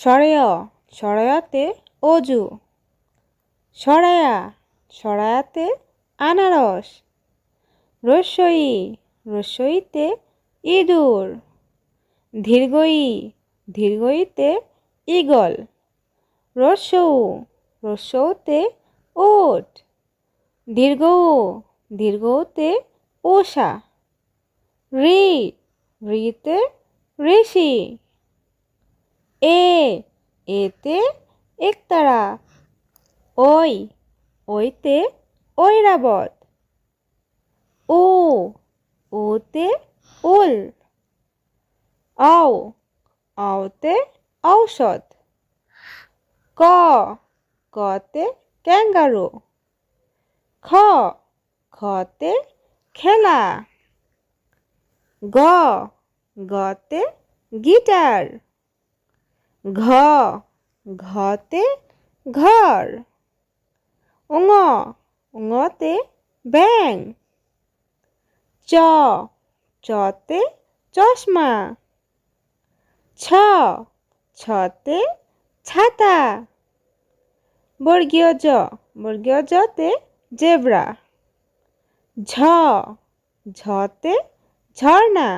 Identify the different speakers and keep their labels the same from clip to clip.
Speaker 1: সরেয়, সরয়াতে অজু। সরায়া, সরায়াতে আনারস। রসই, রসইতে ইঁদুর। দীর্ঘই দীর্ঘইতে ইগল রসৌ রসৌতে ওট। দীর্ঘ দীর্ঘতে ওষা। রি, রিতে ঋষি। এ, এতে একতারা, ওই, ওইতে ঐরাবত, ও, ওতে উল, আও, আওতে ঔষধ, ক, কতে ক্যাঙ্গারু, খ, খতে খেলা, গ, গতে গিটার। ঘ, ঘতে ঘর। উঙ উঙতে ব্যাং চ, চতে চশমা। ছ, ছতে ছাতা। বর্গীয় জ, বর্গীয় জতে জেব্রা। ঝ, ঝতে ঝর্ণা।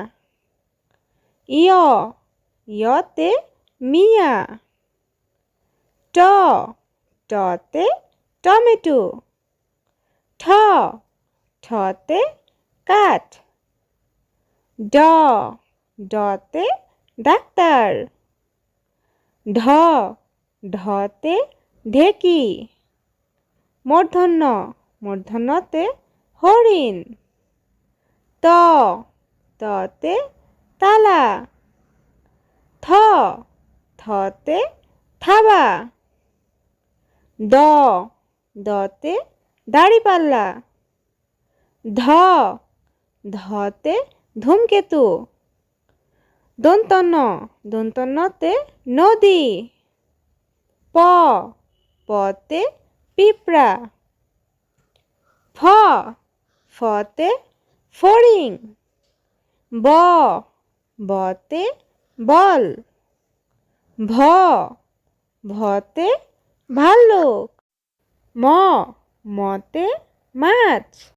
Speaker 1: ইয় ইয়তে মিয়া। ট টতে টমেটো। ঠ ঠতে কাঠ। ড ডতে ডাক্তার। ঢ ঢতে ঢেকি। মূর্ধন্য মূর্ধন্যতে হরিণ। ত ততে তালা। থ থতে থাবা। দ, দতে দাড়িপাল্লা। ধ, ধতে ধূমকেতু। দন্তন্য দন্তন্যতে নদী। প, পতে পিঁপড়া। ফ, ফতে ফড়িং। ব, বতে বল। ভ ভতে ভাল্লুক ম মতে মাছ।